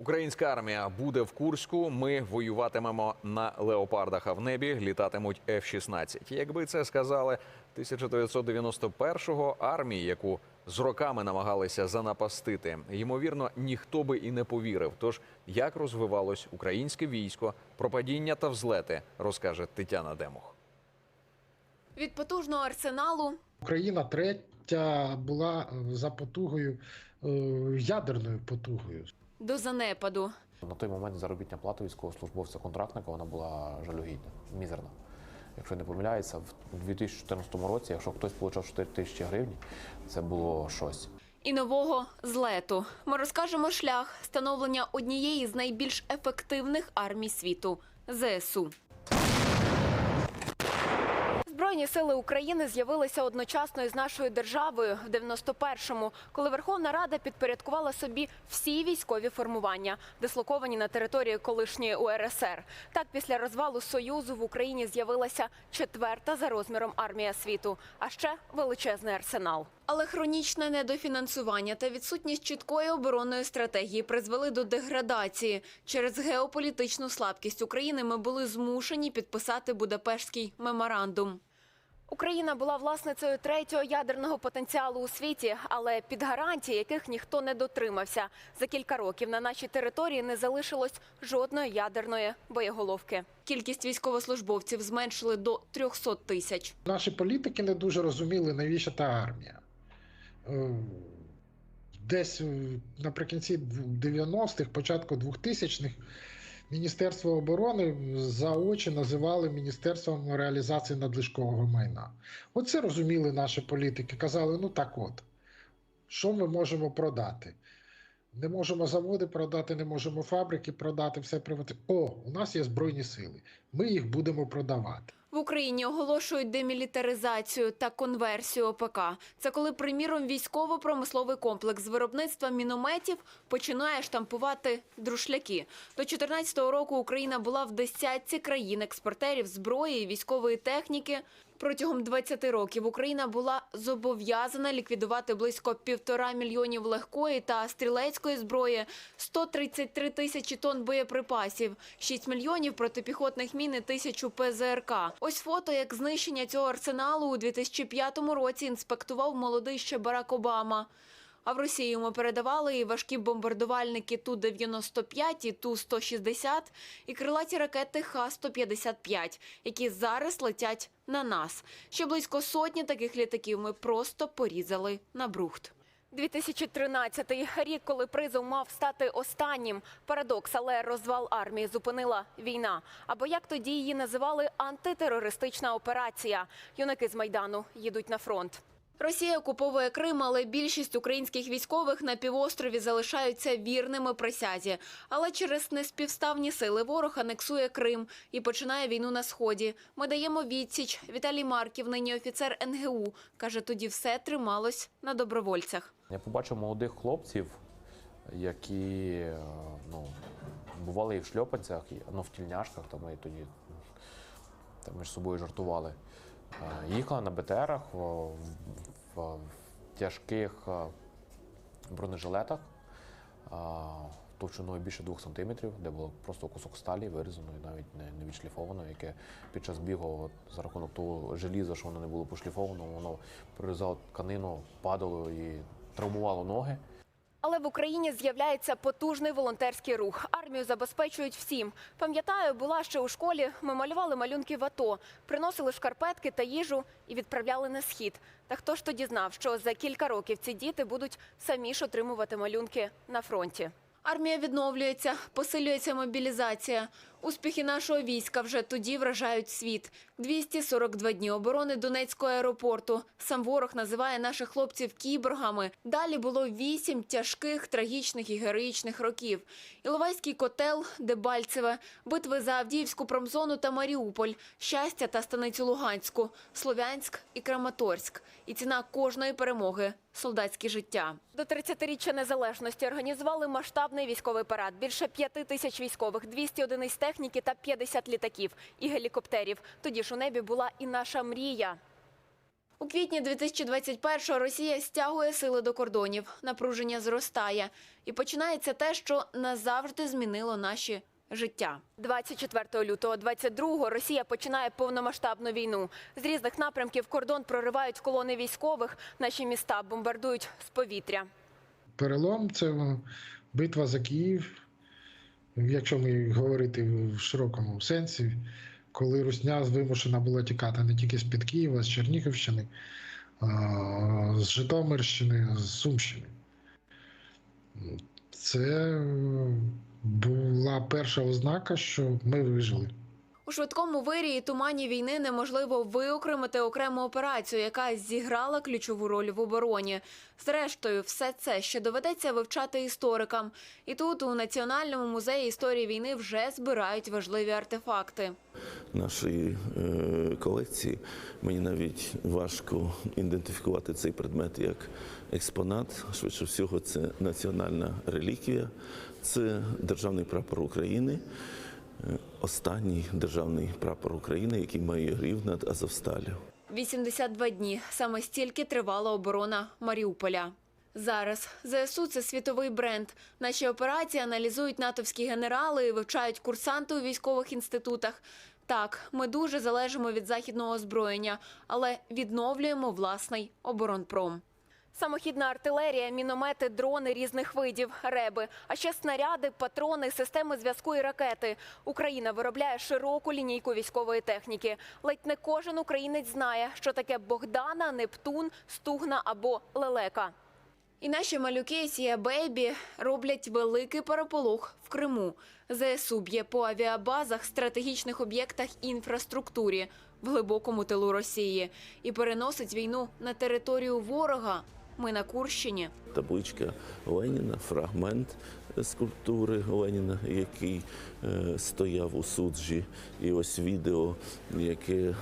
Українська армія буде в Курську. Ми воюватимемо на леопардах, а в небі літатимуть F-16. Якби це сказали 1991-го армії, яку з роками намагалися занапастити, ймовірно, ніхто би і не повірив. Тож як розвивалось українське військо, про падіння та взлети, розкаже Тетяна Демух. Від потужного арсеналу Україна третя була за потугою ядерною потугою. до занепаду. На той момент заробітня плата військовослужбовця-контрактника вона була жалюгідна, мізерна. Якщо не помиляюся, в 2014 році, якщо хтось отримав 4 тисячі гривень, це було щось. І нового злету ми розкажемо шлях становлення однієї з найбільш ефективних армій світу ЗСУ. Збройні сили України з'явилися одночасно із нашою державою в 91-му, коли Верховна Рада підпорядкувала собі всі військові формування, дислоковані на території колишньої УРСР. Так, після розвалу Союзу в Україні з'явилася четверта за розміром армія світу, а ще величезний арсенал. Але хронічне недофінансування та відсутність чіткої оборонної стратегії призвели до деградації. Через геополітичну слабкість України ми були змушені підписати Будапештський меморандум. Україна була власницею третього ядерного потенціалу у світі, але під гарантії, яких ніхто не дотримався. За кілька років на нашій території не залишилось жодної ядерної боєголовки. Кількість військовослужбовців зменшили до 300 тисяч. Наші політики не дуже розуміли, навіщо та армія. Е, Десь е, наприкінці 90-х, початку 2000-х, Міністерство оборони за очі називали Міністерством реалізації надлишкового майна. Оце розуміли наші політики. Казали: ну так от, що ми можемо продати? Не можемо заводи продати, не можемо фабрики продати, все привати. О, у нас є збройні сили. Ми їх будемо продавати. В Україні оголошують демілітаризацію та конверсію ОПК. Це коли, приміром, військово-промисловий комплекс виробництва мінометів починає штампувати друшляки. До 2014 року Україна була в десятці країн-експортерів зброї і військової техніки. Протягом 20 років Україна була зобов'язана ліквідувати близько півтора мільйонів легкої та стрілецької зброї, 133 тисячі тонн боєприпасів, 6 мільйонів протипіхотних мін і тисячу ПЗРК. Ось фото, як знищення цього арсеналу у 2005 році інспектував молодий ще Барак Обама. А в Росії йому передавали і важкі бомбардувальники Ту-95 і Ту-160, і крилаті ракети Х-155, які зараз летять на нас. Ще близько сотні таких літаків ми просто порізали на брухт. 2013 рік, коли призов мав стати останнім. Парадокс, але розвал армії зупинила війна. Або як тоді її називали антитерористична операція. Юнаки з майдану їдуть на фронт. Росія окуповує Крим, але більшість українських військових на півострові залишаються вірними присязі. Але через неспівставні сили ворог анексує Крим і починає війну на сході. Ми даємо відсіч. Віталій Марків, нині офіцер НГУ, каже, тоді все трималось на добровольцях. Я побачив молодих хлопців, які ну, бували і в шльопанцях, і, ну, в тільняшках, там і тоді там між собою жартували. Е, Їхали на БТРах в, в, тяжких е, бронежилетах е, товщиною більше двох сантиметрів, де було просто кусок сталі вирізаної, навіть не, не відшліфованої, яке під час бігу за рахунок того желіза, що воно не було пошліфовано, воно прорізало тканину, падало і травмувало ноги. Але в Україні з'являється потужний волонтерський рух. Армію забезпечують всім. Пам'ятаю, була ще у школі. Ми малювали малюнки в АТО, приносили шкарпетки та їжу і відправляли на схід. Та хто ж тоді знав, що за кілька років ці діти будуть самі ж отримувати малюнки на фронті? Армія відновлюється, посилюється мобілізація. Успіхи нашого війська вже тоді вражають світ. 242 дні оборони Донецького аеропорту. Сам ворог називає наших хлопців кіборгами. Далі було вісім тяжких, трагічних і героїчних років. Іловайський котел, Дебальцеве, битви за Авдіївську промзону та Маріуполь, щастя та станицю Луганську, Слов'янськ і Краматорськ. І ціна кожної перемоги солдатське життя. До 30-річчя незалежності організували масштабний військовий парад. Більше п'яти тисяч військових, 200 одиниць техніки та 50 літаків і гелікоптерів. Тоді ж у небі була і наша мрія. У квітні 2021-го Росія стягує сили до кордонів, напруження зростає. І починається те, що назавжди змінило наші життя. 24 лютого 22-го Росія починає повномасштабну війну. З різних напрямків кордон проривають колони військових, наші міста бомбардують з повітря. Перелом це битва за Київ, якщо ми говорити в широкому сенсі, коли Русня вимушена була тікати не тільки з-під Києва, з Чернігівщини, з Житомирщини, з Сумщини. Це була перша ознака, що ми вижили. У швидкому вирі і тумані війни неможливо виокремити окрему операцію, яка зіграла ключову роль в обороні. Зрештою, все це ще доведеться вивчати історикам. І тут, у Національному музеї історії війни, вже збирають важливі артефакти. нашої е, колекції. Мені навіть важко ідентифікувати цей предмет як експонат. Швидше всього, це національна реліквія, це державний прапор України. Е, Останній державний прапор України, який має грів над Азовсталю. 82 дні. Саме стільки тривала оборона Маріуполя. Зараз ЗСУ – це світовий бренд. Наші операції аналізують натовські генерали і вивчають курсанти у військових інститутах. Так, ми дуже залежимо від західного озброєння, але відновлюємо власний оборонпром. Самохідна артилерія, міномети, дрони різних видів, реби, а ще снаряди, патрони, системи зв'язку і ракети. Україна виробляє широку лінійку військової техніки. Ледь не кожен українець знає, що таке Богдана, Нептун, Стугна або Лелека. І наші малюки Сія Бейбі роблять великий переполох в Криму. ЗСУ б'є по авіабазах, стратегічних об'єктах і інфраструктурі в глибокому тилу Росії і переносить війну на територію ворога. Ми на Курщині. Табличка Леніна, фрагмент скульптури Леніна, який е, стояв у суджі, і ось відео, яке е,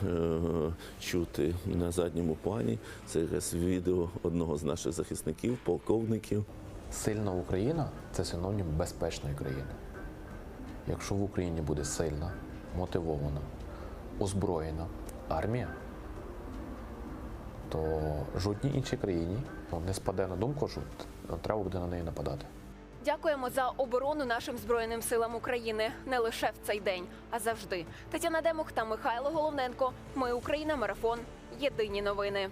чути на задньому плані. Це якраз відео одного з наших захисників, полковників. Сильна Україна це синонім безпечної країни. Якщо в Україні буде сильна, мотивована, озброєна армія, то жодній іншій країні ну, не спаде на думку, що треба буде на неї нападати. Дякуємо за оборону нашим збройним силам України не лише в цей день, а завжди. Тетяна Демух та Михайло Головненко. Ми Україна. Марафон. Єдині новини.